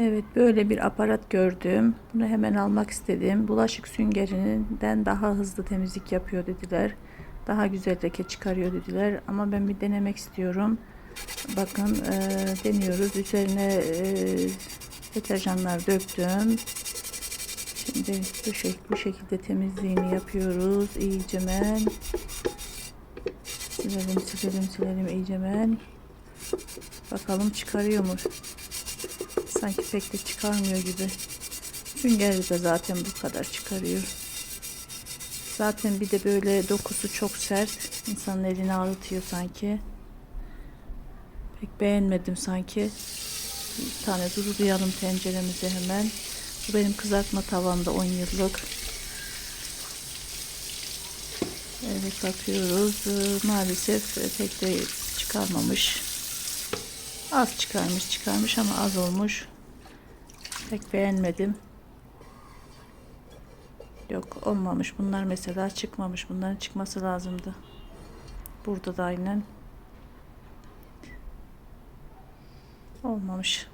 Evet böyle bir aparat gördüm. Bunu hemen almak istedim. Bulaşık süngerinden daha hızlı temizlik yapıyor dediler. Daha güzel leke çıkarıyor dediler. Ama ben bir denemek istiyorum. Bakın e, deniyoruz. Üzerine e, deterjanlar döktüm. Şimdi bu, şek bu şekilde temizliğini yapıyoruz. İyicemen. Silelim silelim silelim iyicemen. Bakalım çıkarıyor mu? Sanki pek de çıkarmıyor gibi. Süngeri de zaten bu kadar çıkarıyor. Zaten bir de böyle dokusu çok sert. İnsanın elini ağrıtıyor sanki. Pek beğenmedim sanki. Bir tane durulayalım tenceremize hemen. Bu benim kızartma tavamda 10 yıllık. Evet bakıyoruz. Ee, Maalesef pek de çıkarmamış. Az çıkarmış çıkarmış ama az olmuş. Pek beğenmedim. Yok olmamış. Bunlar mesela çıkmamış. Bunların çıkması lazımdı. Burada da aynen. Olmamış.